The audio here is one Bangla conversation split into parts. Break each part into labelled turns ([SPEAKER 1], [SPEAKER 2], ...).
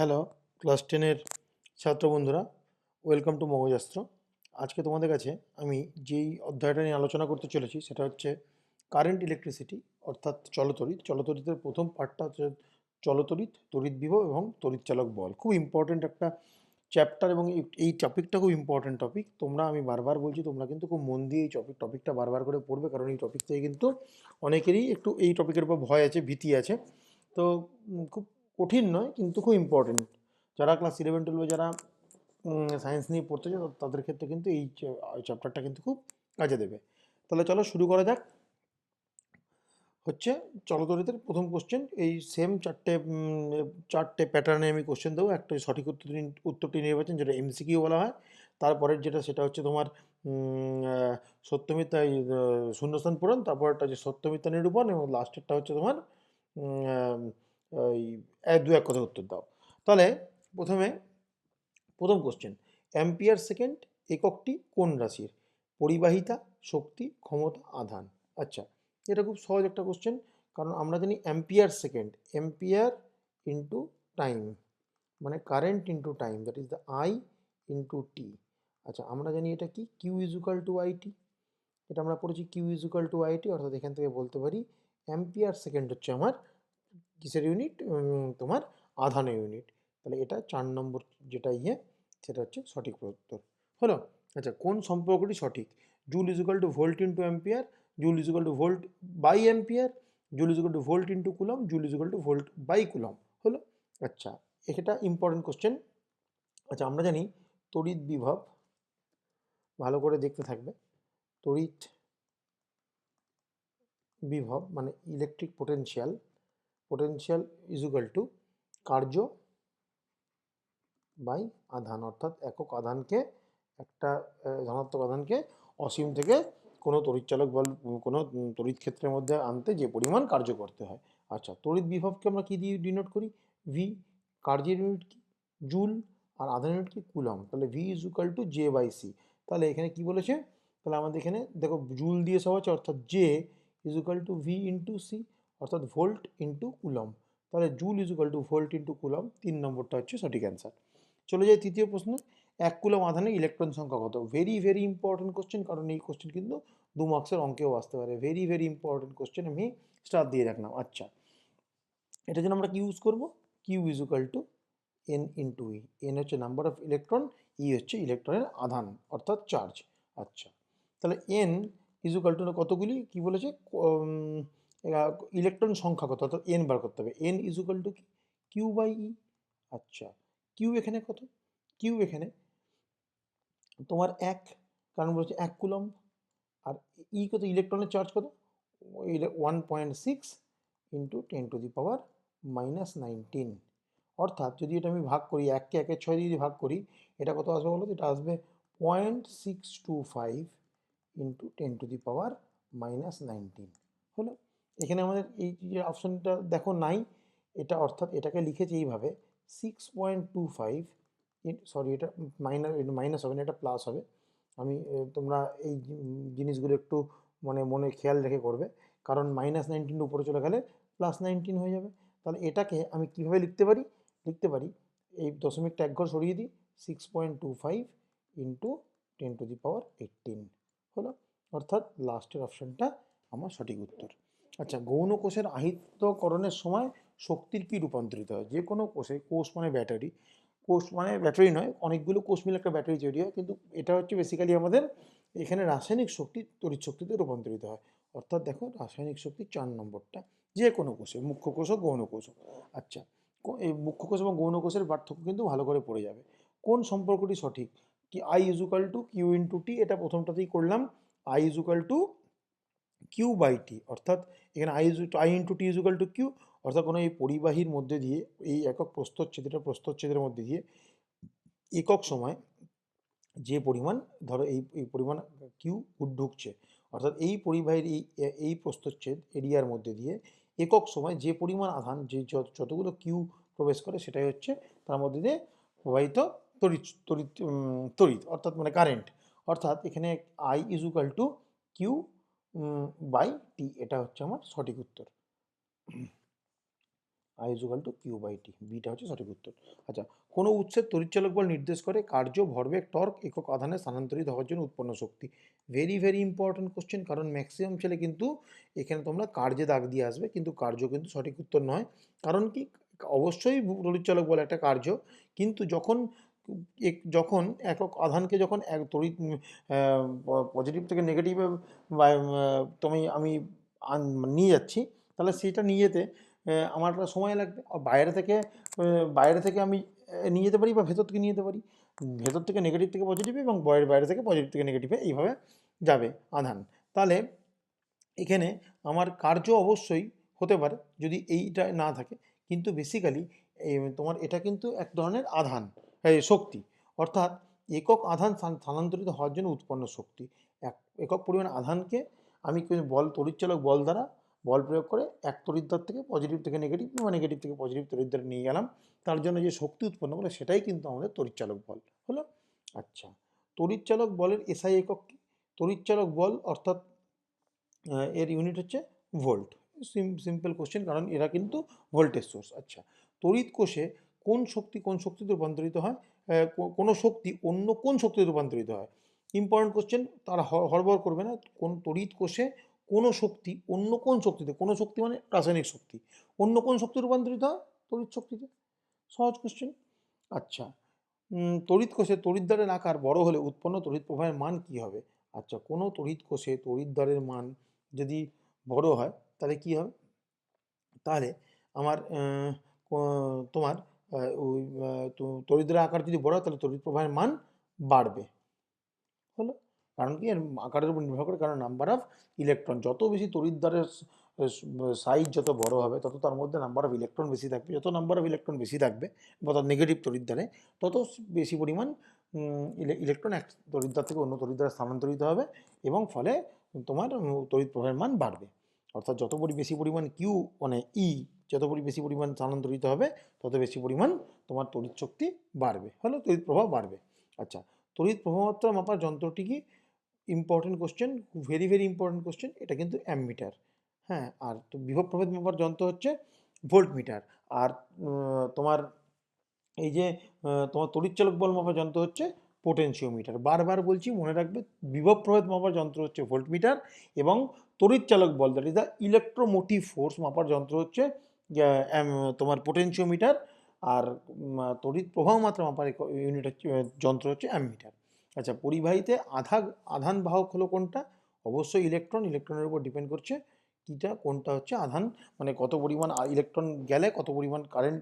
[SPEAKER 1] হ্যালো, ক্লাস টেনের ছাত্র বন্ধুরা, ওয়েলকাম টু মগজাস্ত্র। আজকে তোমাদের কাছে আমি যেই অধ্যায়টা নিয়ে আলোচনা করতে চলেছি, সেটা হচ্ছে কারেন্ট ইলেকট্রিসিটি অর্থাৎ চলতড়িৎ চলতড়িতের প্রথম পার্টটা হচ্ছে চলতড়িৎ তড়িৎ বিভব এবং তড়িৎচালক বল। খুব ইম্পর্ট্যান্ট একটা চ্যাপ্টার এবং এই টপিকটা খুব ইম্পর্ট্যান্ট টপিক তোমরা, আমি বারবার বলছি, তোমরা কিন্তু খুব মন দিয়ে এই টপিক টপিকটা বারবার করে পড়বে, কারণ এই টপিক থেকে কিন্তু অনেকেরই একটু এই টপিকের উপর ভয় আছে, ভীতি আছে। তো খুব কঠিন নয় কিন্তু খুব ইম্পর্টেন্ট যারা ক্লাস ইলেভেন টুয়েলভে যারা সায়েন্স নিয়ে পড়তে চায় তাদের ক্ষেত্রে কিন্তু এই চ্যাপ্টারটা কিন্তু খুব কাজে দেবে। তাহলে চলো শুরু করা যাক। হচ্ছে চলতরিতের প্রথম কোশ্চেন এই সেম চারটে চারটে প্যাটার্নে আমি কোশ্চেন দেবো। একটা সঠিক উত্তর উত্তরটি নির্বাচন যেটা এমসিকিউ বলা হয়। তারপরের যেটা সেটা হচ্ছে তোমার আহ, শূন্যস্থান পূরণ তারপরটা হচ্ছে সত্যমিথ্যা নিরূপণ এবং লাস্টেরটা হচ্ছে তোমার এক দু এক কথা উত্তর দাও। তাহলে প্রথমে প্রথম কোশ্চেন অ্যাম্পিয়ার সেকেন্ড এককটি কোন রাশির, পরিবাহিতা, শক্তি, ক্ষমতা, আধান। আচ্ছা এটা খুব সহজ একটা কোশ্চেন কারণ আমরা জানি ampere second ampere into time মানে current into time that is the I into T আচ্ছা আমরা জানি এটা কি? Q equal to I T এটা আমরা পড়েছি Q equal to I T অর্থাৎ এখান থেকে বলতে পারি অ্যাম্পিয়ার সেকেন্ড হচ্ছে আমার কিসের ইউনিট তোমার আধানের ইউনিট তাহলে এটা চার নম্বর যেটা ইয়ে সেটা হচ্ছে সঠিক উত্তর। হলো? আচ্ছা কোন সম্পর্কটি সঠিক? Joule equal to volt into ampere joule equal to volt by ampere joule equal to volt into coulomb joule equal to volt by coulomb হলো? আচ্ছা এটা ইম্পর্টেন্ট কোশ্চেন আচ্ছা আমরা জানি তড়িৎ বিভব, ভালো করে দেখতে থাকবে। তড়িৎ বিভব মানে electric potential potential equal to কার্য বাই আধান। অর্থাৎ একক আধানকে, একটা ধনাত্মক আধানকে অসীম থেকে কোনো তড়িৎচালক বল কোনো তড়িৎ ক্ষেত্রের মধ্যে আনতে যে পরিমাণ কার্য করতে হয়। আচ্ছা তড়িৎ বিভবকে আমরা কী দিয়ে ডিনোট করি? ভি কার্যের ইউনিট কি? জুল আর আধান ইউনিট কি? কুলম তাহলে V is equal to J by C তাহলে এখানে কি বলেছে? তাহলে আমাদের এখানে, দেখো, জুল দিয়ে সব আছে, অর্থাৎ J is equal to V into C অর্থাৎ ভোল্ট ইন্টু কুলম তাহলে joule is equal to volt into coulomb তিন নম্বরটা হচ্ছে সঠিক অ্যান্সার চলে যাই তৃতীয় প্রশ্ন। এক কুলম আধানে ইলেকট্রন সংখ্যা কত? ভেরি ভেরি ইম্পর্টেন্ট কোশ্চেন কারণ এই কোশ্চেন কিন্তু দু মার্কসের অঙ্কেও আসতে পারে। ভেরি ভেরি ইম্পর্টেন্ট কোশ্চেন আমি স্টার দিয়ে রাখলাম। আচ্ছা এটার জন্য আমরা কি ইউজ করব? Q is equal to N into E N হচ্ছে নাম্বার অফ ইলেকট্রন ই হচ্ছে ইলেকট্রনের আধান, অর্থাৎ চার্জ আচ্ছা তাহলে এন ইজ ইকাল টু কতগুলি? কি বলেছে? ইলেকট্রন সংখ্যা কত? অর্থাৎ এন বার করতে হবে। এন ইজ ইকাল টু কি কিউ বাই ই আচ্ছা কিউ এখানে কত? কিউ এখানে তোমার এক, কারণ বলছে এক কুলম আর ই কত? ইলেকট্রনের চার্জ কত? One point six into ten to the power minus nineteen অর্থাৎ যদি এটা আমি ভাগ করি এককে একের ছয় দিয়ে যদি ভাগ করি, এটা কত আসবে বলো? এটা আসবে point six two five into ten to the power minus nineteen হলো এখানে আমাদের এই যে অপশনটা দেখো নাই, এটা অর্থাৎ এটাকে লিখেছি এইভাবে six point two five sorry এটা মাইনাস মাইনাস হবে না, এটা প্লাস হবে। আমি তোমরা এই জিনিসগুলো একটু মানে মনে, খেয়াল রেখে করবে। কারণ মাইনাস নাইনটিন উপরে চলে গেলে প্লাস নাইনটিন হয়ে যাবে। তাহলে এটাকে আমি কীভাবে লিখতে পারি? লিখতে পারি, এই দশমিকটা এক ঘর সরিয়ে দিই six point two five into ten to the power eighteen হলো? অর্থাৎ লাস্টের অপশনটা আমার সঠিক উত্তর। আচ্ছা গৌণ কোষের আহিতকরণের সময় শক্তির কি রূপান্তরিত হয়? যে কোনো কোষে, কোষ মানে ব্যাটারি। কোষ মানে ব্যাটারি নয়, অনেকগুলো কোষ মিলে একটা ব্যাটারি তৈরি হয়, কিন্তু এটা হচ্ছে বেসিক্যালি আমাদের এখানে রাসায়নিক শক্তি, তড়িৎ শক্তিতে রূপান্তরিত হয়। অর্থাৎ দেখো, রাসায়নিক শক্তি চার নম্বরটা। যে কোনো কোষে, মুখ্য কোষ হোক, গৌণ কোষ আচ্ছা এই মুখ্য কোষ এবং গৌণ কোষের পার্থক্য কিন্তু ভালো করে পড়ে যাবে। কোন সম্পর্কটি সঠিক? কি I equal to Q into T এটা প্রথমটাতেই করলাম। I equal to Q by T অর্থাৎ এখানে I ইজু I into T equal to Q অর্থাৎ কোনো এই পরিবাহীর মধ্যে দিয়ে, এই একক প্রস্তচ্ছেদ এটা প্রস্তচ্ছেদের মধ্যে দিয়ে একক সময় যে পরিমাণ, ধরো এই এই পরিমাণ কিউ ঢুকছে, অর্থাৎ এই পরিবাহীর এই এই প্রস্তচ্ছেদ এরিয়ার মধ্যে দিয়ে একক সময় যে পরিমাণ আধান, যে যত- যতগুলো কিউ প্রবেশ করে সেটাই হচ্ছে তার মধ্যে দিয়ে প্রবাহিত তড়িৎ তড়িৎ তড়িৎ, অর্থাৎ মানে কারেন্ট অর্থাৎ এখানে I equal to Q by T এটা হচ্ছে আমার সঠিক উত্তর। I equal to Q by T beta হচ্ছে সঠিক উত্তর। আচ্ছা কোনো উৎসের তড়িৎচালক বল নির্দেশ করে কার্য, ভরবেগ, টর্ক একক আধানে স্থানান্তরিত হওয়ার জন্য উৎপন্ন শক্তি। ভেরি ভেরি ইম্পর্টেন্ট কোশ্চেন কারণ ম্যাক্সিমাম ছেলে কিন্তু এখানে তোমরা কার্যে দাগ দিয়ে আসবে, কিন্তু কার্য কিন্তু সঠিক উত্তর নয়। কারণ কি, অবশ্যই তড়িৎচালক বল একটা কার্য, কিন্তু যখন যখন একক আধানকে যখন এক তড়িৎ পজিটিভ থেকে নেগেটিভে তুমি, আমি নিয়ে যাচ্ছি, তাহলে সেটা নিয়ে যেতে আমার সময় লাগবে। বাইরে থেকে বাইরে থেকে আমি নিয়ে যেতে পারি বা ভেতর থেকে নিয়ে যেতে পারি। ভেতর থেকে নেগেটিভ থেকে পজিটিভ এবং বয়ের বাইরে থেকে পজিটিভ থেকে নেগেটিভে এইভাবে যাবে আধান। তাহলে এখানে আমার কার্য অবশ্যই হতে পারে, যদি এইটা না থাকে। কিন্তু বেসিক্যালি তোমার এটা কিন্তু এক ধরনের আধান। শক্তি। অর্থাৎ একক আধান স্থানান্তরিত হওয়ার জন্য উৎপন্ন শক্তি। এক, একক পরিমাণ আধানকে আমি বল তড়িৎচালক বল দ্বারা বল প্রয়োগ করে এক তড়িৎদ্বার থেকে পজিটিভ থেকে নেগেটিভ বা নেগেটিভ থেকে পজিটিভ তড়িৎদ্বারে নিয়ে গেলাম। তার জন্য যে শক্তি উৎপন্ন করে সেটাই কিন্তু আমাদের তড়িৎচালক বল। হলো? আচ্ছা। তড়িৎচালক বলের এসআই একক কি? তড়িৎচালক বল অর্থাৎ এর ইউনিট হচ্ছে ভোল্ট সিম্পল কোশ্চেন কারণ এরা কিন্তু ভোল্টেজ সোর্স আচ্ছা। তড়িৎ কোষে কোন শক্তি কোন শক্তিতে রূপান্তরিত হয়? কোনো শক্তি অন্য কোন শক্তিতে রূপান্তরিত হয়? ইম্পর্টেন্ট কোশ্চেন তারা হ- হড়বড় করবে না। কোন তড়িৎ কোষে কোনো শক্তি অন্য কোন শক্তিতে, কোনো শক্তি মানে রাসায়নিক শক্তি, অন্য কোন শক্তি রূপান্তরিত হয়? তড়িৎ শক্তিতে। সহজ কোশ্চেন আচ্ছা। তড়িৎ কোষে তড়িৎদ্বারের আকার বড় হলে উৎপন্ন তড়িৎ প্রবাহের মান কি হবে? আচ্ছা কোনো তড়িৎ কোষে তড়িৎদ্বারের মান যদি বড় হয়, তাহলে কি হবে? তাহলে আমার তোমার ওই আহ, তো- তড়িৎদ্বারের আকার যদি বড় হয় তাহলে তড়িৎ প্রবাহের মান বাড়বে। হলো? কারণ কি? আকারের উপর নির্ভর করে কারণ নাম্বার অফ ইলেকট্রন যত বেশি তড়িৎদ্বারের সাইজ যত বড় হবে তত তার মধ্যে নাম্বার অফ ইলেকট্রন বেশি থাকবে। যত নাম্বার অফ ইলেকট্রন বেশি থাকবে বা তার নেগেটিভ তড়িৎদ্বারে তত বেশি পরিমাণ ইলেকট্রন এক তড়িৎদ্বার থেকে অন্য তড়িৎদ্বারে স্থানান্তরিত হবে এবং ফলে তোমার তড়িৎ প্রবাহের মান বাড়বে। অর্থাৎ যত বেশি পরিমাণ কিউ মানে ই যত বেশি পরিমাণ স্থানান্তরিত হবে, তত বেশি পরিমাণ তোমার তড়িৎ শক্তি বাড়বে। হলো তড়িৎ প্রবাহ বাড়বে। আচ্ছা তড়িৎ প্রবাহমাত্রা মাপার যন্ত্রটি কি? Important question very very important question এটা কিন্তু অ্যামমিটার হ্যাঁ আর তো বিভব প্রভেদ মাপার যন্ত্র হচ্ছে ভোল্ট মিটার আর তোমার এই যে তোমার তড়িৎচালক বল মাপার যন্ত্র হচ্ছে পোটেনশিওমিটার বারবার বলছি, মনে রাখবে, বিভব প্রভেদ মাপার যন্ত্র হচ্ছে ভোল্ট মিটার এবং তড়িৎচালক বল that is the electromotive force মাপার যন্ত্র হচ্ছে তোমার পোটেনশিওমিটার আর তড়িৎ প্রবাহ মাত্রা মাপার ইউনিট হচ্ছে যন্ত্র হচ্ছে অ্যামমিটার আচ্ছা পরিবাহীতে আধা, আধান বাহক হলো কোনটা? অবশ্যই ইলেকট্রন ইলেকট্রনের উপর ডিপেন্ড করছে কিটা, কোনটা হচ্ছে আধান মানে কত পরিমাণ ইলেকট্রন গেলে কত পরিমাণ কারেন্ট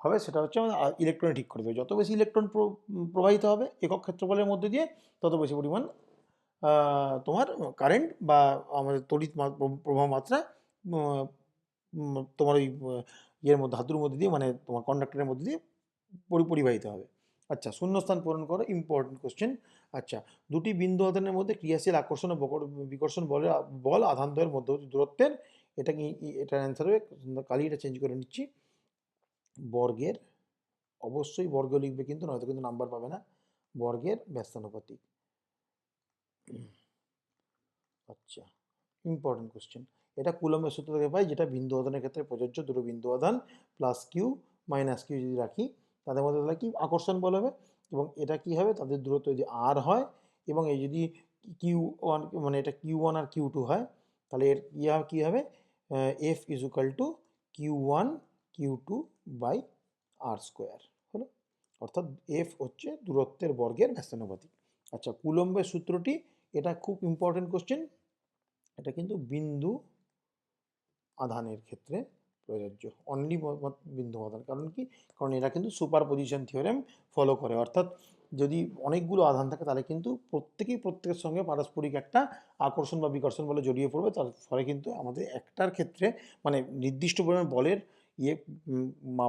[SPEAKER 1] হবে সেটা হচ্ছে ইলেকট্রনে ঠিক করে দেবে। যত বেশি ইলেকট্রন প্রবাহিত হবে একক ক্ষেত্রফলের মধ্যে দিয়ে তত বেশি পরিমাণ তোমার কারেন্ট বা আমাদের তড়িৎ প্রবাহ মাত্রা তোমার ওই ইয়ের মধ্যে, ধাতুর মধ্যে দিয়ে মানে তোমার কন্ডাক্টরের মধ্যে দিয়ে পরি- পরিবাহিত হবে। আচ্ছা শূন্যস্থান পূরণ করো ইম্পর্টেন্ট কোশ্চেন আচ্ছা দুটি বিন্দু আধানের মধ্যে ক্রিয়াশীল আকর্ষণ ও বিকর্ষণ বলের বল আধানদ্বয়ের মধ্যবর্তী দূরত্বের। এটা কি, এটার অ্যান্সার হবে কালি এটা চেঞ্জ করে নিচ্ছি। বর্গের, অবশ্যই বর্গ লিখবে কিন্তু, নয়তো কিন্তু নাম্বার পাবে না। বর্গের ব্যস্তানুপাতিক আচ্ছা ইম্পর্টেন্ট কোশ্চেন এটা কুলম্বের সূত্র থেকে পাই, যেটা বিন্দু আধানের ক্ষেত্রে প্রযোজ্য, দুটো বিন্দু আধান প্লাস কিউ মাইনাস কিউ যদি রাখি, তাদের মধ্যে তাহলে কি আকর্ষণ বল হবে? এবং এটা কি হবে? তাদের দূরত্ব যদি আর হয়, এবং এই যদি কিউ ওয়ান মানে এটা কিউ ওয়ান আর কিউ টু হয়, তাহলে এর ইয়া কী হবে? F equal to Q one Q two by R square হলো? অর্থাৎ এফ হচ্ছে দূরত্বের বর্গের ব্যস্তানুপাতিক আচ্ছা কুলম্বের সূত্রটি, এটা খুব ইম্পর্টেন্ট কোশ্চেন এটা কিন্তু বিন্দু আধানের ক্ষেত্রে প্রযোজ্য। অনলি বিন্দু আধান। কারণ কি? কারণ এরা কিন্তু সুপার পজিশন থিওরেম ফলো করে। অর্থাৎ যদি অনেকগুলো আধান থাকে, তাহলে কিন্তু প্রত্যেকেই প্রত্যেকের সঙ্গে পারস্পরিক একটা আকর্ষণ বা বিকর্ষণ বলে জড়িয়ে পড়বে। তার ফলে কিন্তু আমাদের একটার ক্ষেত্রে মানে নির্দিষ্ট পরিমাণ বলের ইয়ে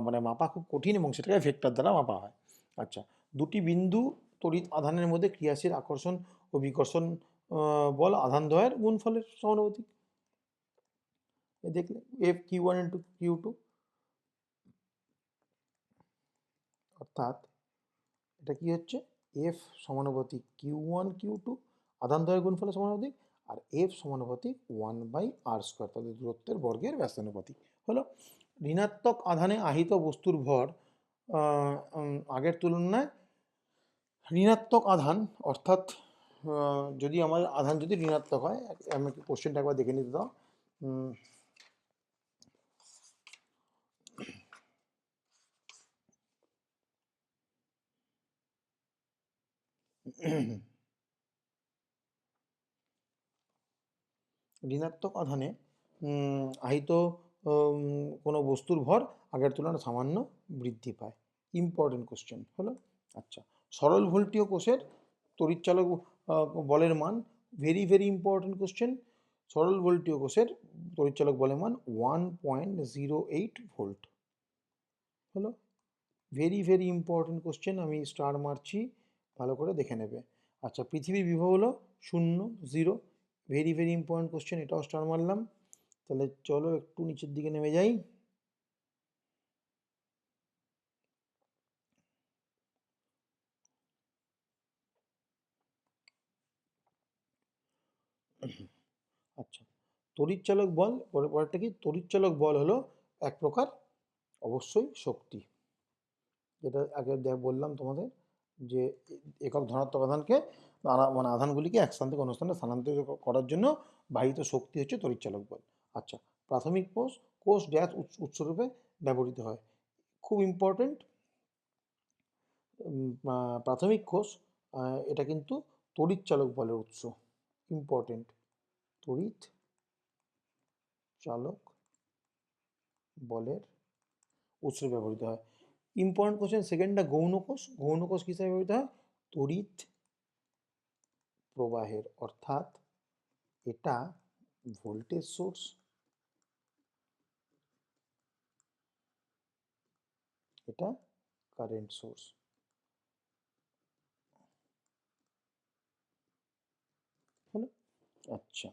[SPEAKER 1] মানে মাপা খুব কঠিন এবং সেটাকে ভেক্টর দ্বারা মাপা হয়। আচ্ছা দুটি বিন্দু তড়িৎ আধানের মধ্যে ক্রিয়াশীল আকর্ষণ ও বিকর্ষণ বল আধান দ্বয়ের গুণফলের সমানুপাতিক। এই দেখলে F Q one into Q two অর্থাৎ এটা কি হচ্ছে? এফ সমানুপাতিক কিউ ওয়ান কিউ টু আধান দ্বয়ের গুণফলের সমানুপাতিক আর এফ সমানুপাতিক ওয়ান বাই আর স্কোয়ার তাদের দূরত্বের বর্গের ব্যস্তানুপাতিক হলো, ঋণাত্মক আধানে আহিত বস্তুর ভর আগের তুলনায় ঋণাত্মক আধান, অর্থাৎ যদি আমার আধান যদি ঋণাত্মক হয় আমাকে কোশ্চেনটা একবার দেখে নিতে দাও। ঋণাত্মক আধানে আহিত কোনো বস্তুর ভর আগের তুলনায় সামান্য বৃদ্ধি পায়। ইম্পর্টেন্ট কোশ্চেন হলো? আচ্ছা সরল ভোল্টীয় কোষের তড়িৎচালক আহ, বলের মান। ভেরি ভেরি ইম্পর্টেন্ট কোশ্চেন সরল ভোল্টীয় কোষের তড়িৎচালক বলের মান one point zero eight volt হলো? ভেরি ভেরি ইম্পর্টেন্ট কোশ্চেন আমি স্টার মারছি। ভালো করে দেখে নেবে। আচ্ছা পৃথিবীর বিভব হলো শূন্য zero very very important question এটাও স্টার মারলাম। তাহলে চলো একটু নিচের দিকে নেমে যাই। আচ্ছা তড়িৎচালক বল পরের পরেরটা কি? তড়িৎচালক বল হলো এক প্রকার অবশ্যই শক্তি। যেটা আগে বললাম তোমাদের। যে একক ধনাত্মক আধানকে মানে আধানগুলিকে এক স্থান থেকে অন্য স্থানে স্থানান্তরিত করার জন্য বাহিত শক্তি হচ্ছে তড়িৎচালক বল। আচ্ছা প্রাথমিক কোষ কোষ উৎস, উৎসরূপে ব্যবহৃত হয়। খুব ইম্পর্টেন্ট প্রাথমিক কোষ এটা কিন্তু তড়িৎচালক বলের উৎস। ইম্পর্টেন্ট তড়িৎ চালক বলের উৎস ব্যবহৃত হয়। ইম্পর্টেন্ট কোশ্চেন সেকেন্ডটা গৌণ কোষ গৌণ কোষ কিসে ব্যবহৃত হয় তড়িৎ প্রবাহের অর্থাৎ এটা ভোল্টেজ সোর্স এটা কারেন্ট সোর্স আচ্ছা।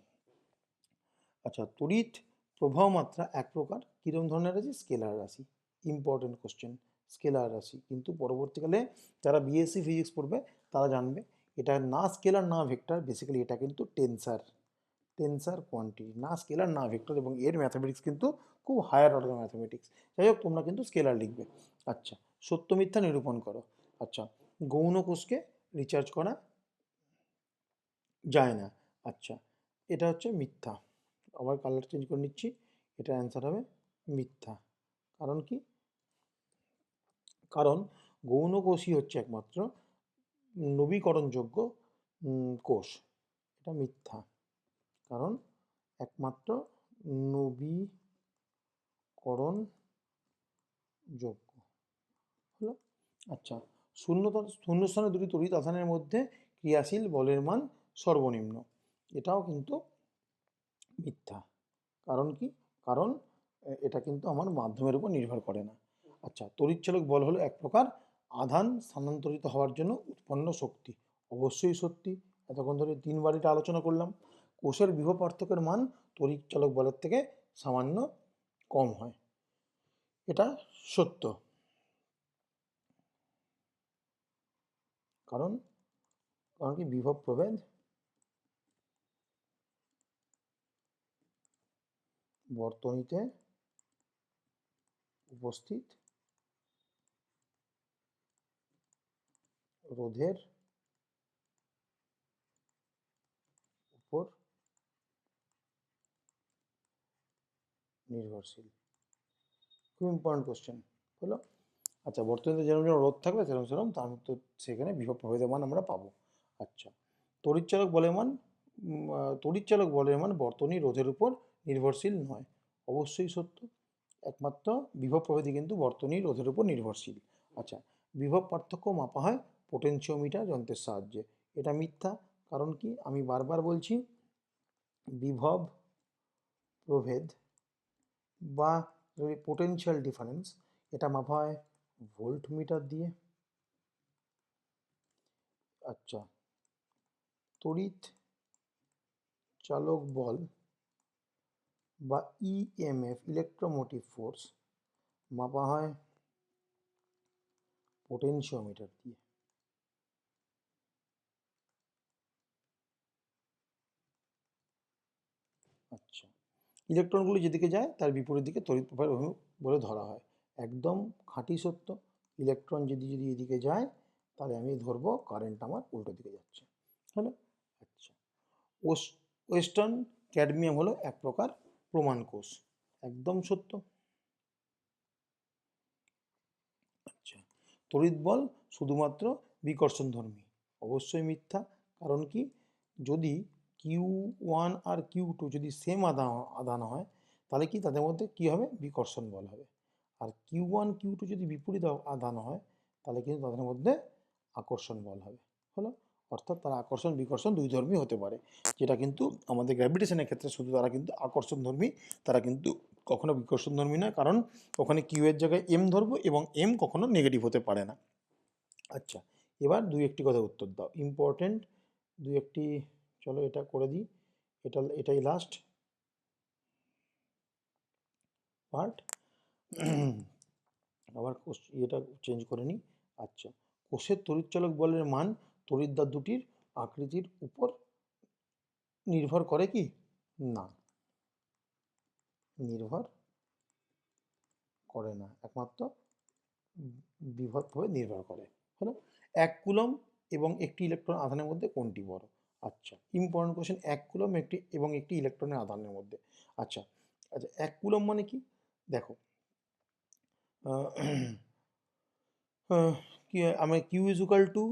[SPEAKER 1] আচ্ছা তড়িৎ প্রবাহ মাত্রা এক প্রকার, কিরম ধরনের রাশি স্কেলার রাশি। ইম্পর্টেন্ট কোশ্চেন স্কেলার রাশি। কিন্তু পরবর্তীকালে যারা বিএসসি ফিজিক্স পড়বে, তারা জানবে এটা না স্কেলার, না ভেক্টর বেসিক্যালি এটা কিন্তু টেন্সার টেন্সার কোয়ান্টিটি না স্কেলার, না ভেক্টর এবং এর ম্যাথামেটিক্স কিন্তু খুব হায়ার অর্ডার ম্যাথামেটিক্স যাই হোক, তোমরা কিন্তু স্কেলার লিখবে। আচ্ছা সত্য মিথ্যা নিরূপণ করো। আচ্ছা গৌণ কোষকে রিচার্জ করা যায় না। আচ্ছা এটা হচ্ছে মিথ্যা। আবার কালার চেঞ্জ করে নিচ্ছি। এটা অ্যান্সার হবে মিথ্যা। কারণ কি? কারণ গৌণ কোষই হচ্ছে একমাত্র নবীকরণযোগ্য কোষ। এটা মিথ্যা। কারণ একমাত্র নবীকরণ যোগ্য হলো? আচ্ছা শূন্য শূন্যস্থানে দুটি তড়িৎ আধানের মধ্যে ক্রিয়াশীল বলের মান সর্বনিম্ন। এটাও কিন্তু মিথ্যা। কারণ কি? কারণ এটা কিন্তু আমার মাধ্যমের উপর নির্ভর করে না। আচ্ছা তড়িৎচালক বল হলো এক প্রকার আধান স্থানান্তরিত হওয়ার জন্য উৎপন্ন শক্তি। অবশ্যই সত্যি। এতক্ষণ ধরে তিনবার এটা আলোচনা করলাম। কোষের বিভব পার্থক্যের মান তড়িৎচালক বলের থেকে সামান্য কম হয়। এটা সত্য। কারণ কারণ কি বিভব প্রভেদ? বর্তনীতে উপস্থিত রোধের উপর নির্ভরশীল। খুব ইম্পর্টেন্ট কোশ্চেন হলো আচ্ছা বর্তমানে যেরকম যেরকম রোধ থাকবে, সেরকম সেরকম, তার তো সেখানে বিভব প্রভেদের মান আমরা পাবো। আচ্ছা তড়িৎচালক বলের মান তড়িৎচালক বলের মান বর্তনী রোধের উপর নির্ভরশীল নয়। অবশ্যই সত্য, একমাত্র বিভব প্রভেদই কিন্তু বর্তনী রোধের উপর নির্ভরশীল। আচ্ছা বিভব পার্থক্য মাপা হয় পোটেনশিওমিটার যন্ত্রের সাহায্যে। এটা মিথ্যা, কারণ কি? আমি বারবার বলছি, বিভব, প্রভেদ বা পোটেনশিয়াল ডিফারেন্স এটা মাপা হয় ভোল্ট মিটার দিয়ে। আচ্ছা তড়িৎ চালক বল বা ইএমএফ ইলেকট্রোমোটিভ ফোর্স মাপা হয় পোটেনশিওমিটার দিয়ে আচ্ছা ইলেকট্রনগুলো যেদিকে যায়, তার বিপরীত দিকে তড়িৎ প্রবাহ বলে ধরা হয়। একদম খাঁটি সত্য, ইলেকট্রন যদি যদি এদিকে যায়, তাহলে আমি ধরবো কারেন্ট আমার উল্টো দিকে যাচ্ছে। হলো? আচ্ছা। ওয়েস্টার্ন ক্যাডমিয়াম হলো এক প্রকার প্রমাণ কোষ। একদম সত্য। আচ্ছা। তড়িৎ বল শুধুমাত্র বিকর্ষণ ধর্মী অবশ্যই মিথ্যা। কারণ কি? যদি কিউ ওয়ান আর কিউ টু যদি সেম আদান আদান হয়, তাহলে কি তাদের মধ্যে কি হবে? বিকর্ষণ বল হবে। আর কিউ ওয়ান কিউ টু যদি বিপরীত আদান হয়, তাহলে কিন্তু তাদের মধ্যে আকর্ষণ বল হবে। হলো? অর্থাৎ তারা আকর্ষণ, বিকর্ষণ দুই ধর্মী হতে পারে, যেটা কিন্তু আমাদের গ্র্যাভিটেশনের ক্ষেত্রে শুধু তারা কিন্তু আকর্ষণ ধর্মী, তারা কিন্তু কখনো বিকর্ষণ ধর্মী নয়, কারণ ওখানে কিউ এর জায়গায় এম ধরবো এবং এম কখনো নেগেটিভ হতে পারে না। আচ্ছা এবার দুই একটি কথা উত্তর দাও। ইম্পর্টেন্ট দুই একটি চলো এটা করে দিই। এটা, এটাই লাস্ট পার্ট আবার ইয়েটা চেঞ্জ করে নিই। আচ্ছা কোষের তড়িৎচালক বলের মান তড়িৎদ্বার দুটির আকৃতির উপর নির্ভর করে কি? না। নির্ভর করে না। একমাত্র বিভৎভাবে নির্ভর করে। হলো এক কুলম এবং একটি ইলেকট্রন আধানের মধ্যে কোনটি বড়? আচ্ছা ইম্পর্টেন্ট কোশ্চেন এক কুলম একটি, এবং একটি ইলেকট্রনের আধানের মধ্যে। আচ্ছা আচ্ছা এক কুলম মানে কি? দেখো কি আমরা কিউ ইজুকাল টু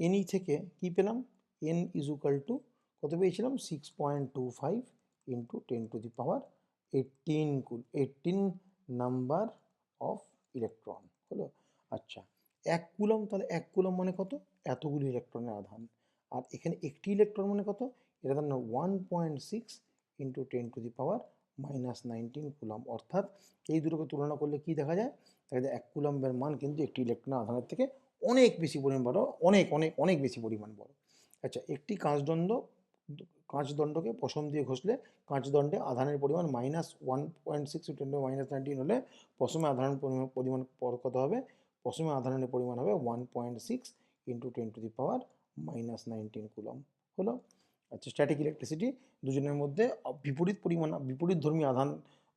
[SPEAKER 1] এনই থেকে কি পেলাম? এন ইজুকাল টু কত পেয়েছিলাম? Six point two five into ten to the power eighteen cool eighteen number of electron হলো? আচ্ছা এক কুলম তাহলে এক কুলম মানে কত? এতগুলি ইলেকট্রনের আধান। আর এখানে একটি ইলেকট্রন মানে কত? এটা ধর one point six into ten to the power minus nineteen coulomb অর্থাৎ এই দুটোকে তুলনা করলে কি দেখা যায়? দেখা যায় এক কুলাম্বের মান কিন্তু একটি ইলেকট্রনের আধানের থেকে অনেক বেশি পরিমাণ বড়, অনেক অনেক অনেক বেশি পরিমাণ বড়। আচ্ছা একটি কাঁচদণ্ড, কাঁচদণ্ডকে পশম দিয়ে ঘষলে কাঁচদণ্ডে আধানের পরিমাণ minus one point six ten minus nineteen হলে পশমে আধানের পরিমাণ পরিমাণ পর- কত হবে? পশমে আধানের পরিমাণ হবে one point six into ten to the power minus nineteen coulomb হলো। আচ্ছা স্ট্যাটিক ইলেকট্রিসিটি দুজনের মধ্যে বিপরীত পরিমাণ, বিপরীত ধর্মী আধান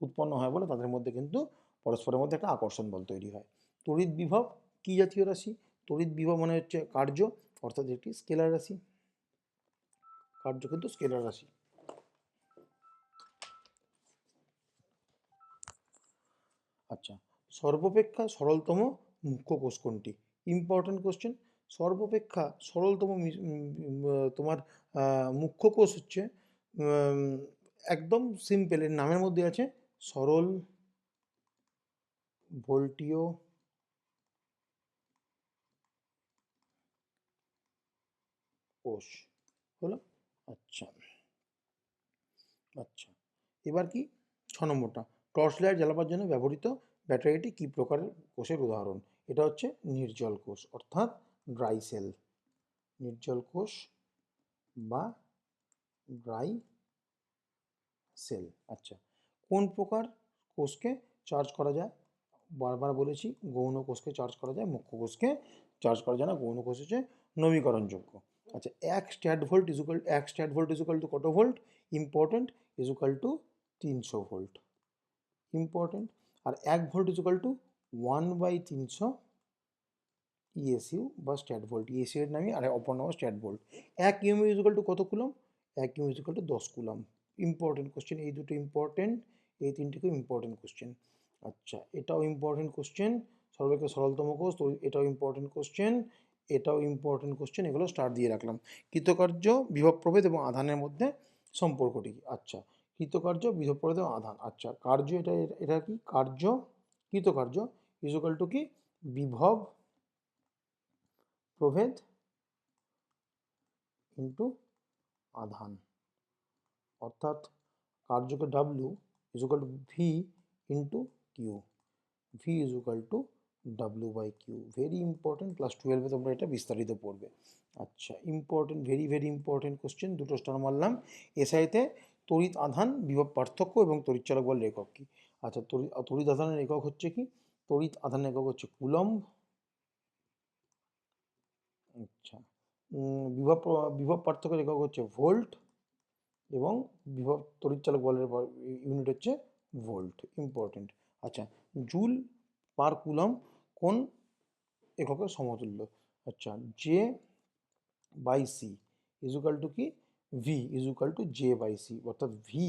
[SPEAKER 1] উৎপন্ন হয় বলে তাদের মধ্যে কিন্তু পরস্পরের মধ্যে একটা আকর্ষণ বল তৈরি হয়। তড়িৎ বিভব কী জাতীয় রাশি? তড়িৎ বিভব মানে হচ্ছে কার্য, অর্থাৎ একটি স্কেলার রাশি। কার্য কিন্তু স্কেলার রাশি। আচ্ছা সর্বাপেক্ষা সরলতম মুখ্য কোষ কোনটি? ইম্পর্টেন্ট কোশ্চেন সর্বাপেক্ষা সরলতম তোমার মুখ্য কোষ হচ্ছে একদম সিম্পল এর নামের মধ্যে আছে, সরল ভোল্টীয় কোষ। হলো? আচ্ছা। আচ্ছা। এবার কি? ছ নম্বরটা। টর্চ লাইট জ্বালাবার জন্য ব্যবহৃত ব্যাটারিটি কী প্রকারের কোষের উদাহরণ। এটা হচ্ছে নির্জল কোষ। অর্থাৎ ড্রাই সেল, নির্জল কোষ বা ড্রাই সেল। আচ্ছা কোন প্রকার কোষকে চার্জ করা যায়? বারবার বলেছি, গৌণ কোষকে চার্জ করা যায়, মুখ্য কোষকে চার্জ করা যায় না, গৌণ কোষ হচ্ছে নবীকরণযোগ্য। আচ্ছা এক স্ট্যাট ভোল্ট ইজুকাল এক স্ট্যাট ভোল্ট ইজুকাল টু কত ভোল্ট ইম্পর্টেন্ট ইজুকাল টু তিনশো ভোল্ট ইম্পর্টেন্ট আর এক volt equal to one by তিনশো ইএসইউ বা স্ট্যাট ভোল্ট ইএসইউ এর নামই আর অপর নাম স্ট্যাট ভোল্ট এক ইউএম ইজুকাল টু কত কুলম? এক ইউএম ইজুকাল টু দশ কুলম। ইম্পর্টেন্ট কোশ্চেন এই দুটো ইম্পর্টেন্ট এই তিনটে খুব ইম্পর্টেন্ট কোশ্চেন আচ্ছা এটাও ইম্পর্টেন্ট কোশ্চেন সর্বাপেক্ষা সরলতম কোষ, তো এটাও ইম্পর্টেন্ট কোশ্চেন এটাও ইম্পর্টেন্ট কোশ্চেন এগুলো স্টার দিয়ে রাখলাম। কৃতকার্য, বিভব প্রভেদ এবং আধানের মধ্যে সম্পর্কটি কি? আচ্ছা কৃতকার্য, বিভব প্রভেদ এবং আধান। আচ্ছা কার্য, এটা এটা কি? কার্য, কৃতকার্য ইজুকাল টু কি? বিভব প্রভেদ ইন্টু আধান। অর্থাৎ কার্যকে W equal to V into Q V equal to W by Q very important class টুয়েলভে তোমরা এটা বিস্তারিত পড়বে। আচ্ছা important very very important question দুটো স্টার মারলাম। এসআইতে তড়িৎ আধান বিভব পার্থক্য এবং তড়িৎচালক বল একক কি? আচ্ছা তড়িৎ তড়িৎ আধানের একক হচ্ছে কি? তড়িৎ আধানের একক হচ্ছে কুলম্ব। আচ্ছা। বিভব বিভব পার্থক্যের একক হচ্ছে ভোল্ট এবং বিভব তড়িৎচালক বলের ইউনিট হচ্ছে ভোল্ট ইম্পর্টেন্ট আচ্ছা জুল পার কুলম কোন এককের সমতুল্য? আচ্ছা J by C equal to কি? V equal to J by C অর্থাৎ V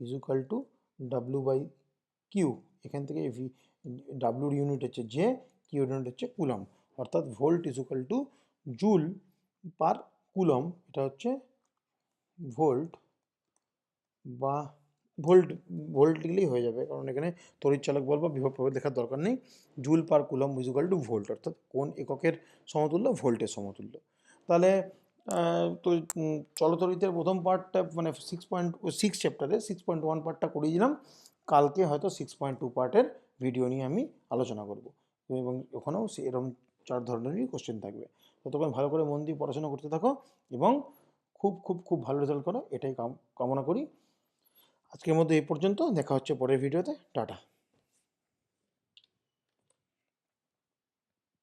[SPEAKER 1] equal to W by Q এখান থেকে ভি ডাব্লুর ইউনিট হচ্ছে জে কিউর ইউনিট হচ্ছে কুলম অর্থাৎ volt equal to joule per coulomb এটা হচ্ছে ভোল্ট বা ভোল্ট ভোল্ট লিখলেই হয়ে যাবে। কারণ এখানে তড়িৎচালক বল বা বিভব প্রভেদ দেখার দরকার নেই। Joule per coulomb equal to volt, অর্থাৎ কোন এককের সমতুল্য, ভোল্টের সমতুল্য। তাহলে তো চলতরিতের প্রথম পার্টটা মানে সিক্স পয়েন্ট সিক্স চ্যাপ্টারে সিক্স পয়েন্ট ওয়ান পার্টটা করিয়ে দিলাম। কালকে হয়তো সিক্স পয়েন্ট টু পার্টের ভিডিও নিয়ে আমি আলোচনা করব। এবং ওখানেও এরকম চার ধরনেরই কোশ্চেন থাকবে। ততক্ষণ ভালো করে মন দিয়ে পড়াশোনা করতে থাকো এবং খুব খুব খুব ভালো রেজাল্ট করো। এটাই কাম- কামনা করি। আজকের মধ্যে এই পর্যন্ত। দেখা হচ্ছে পরের ভিডিওতে টাটা।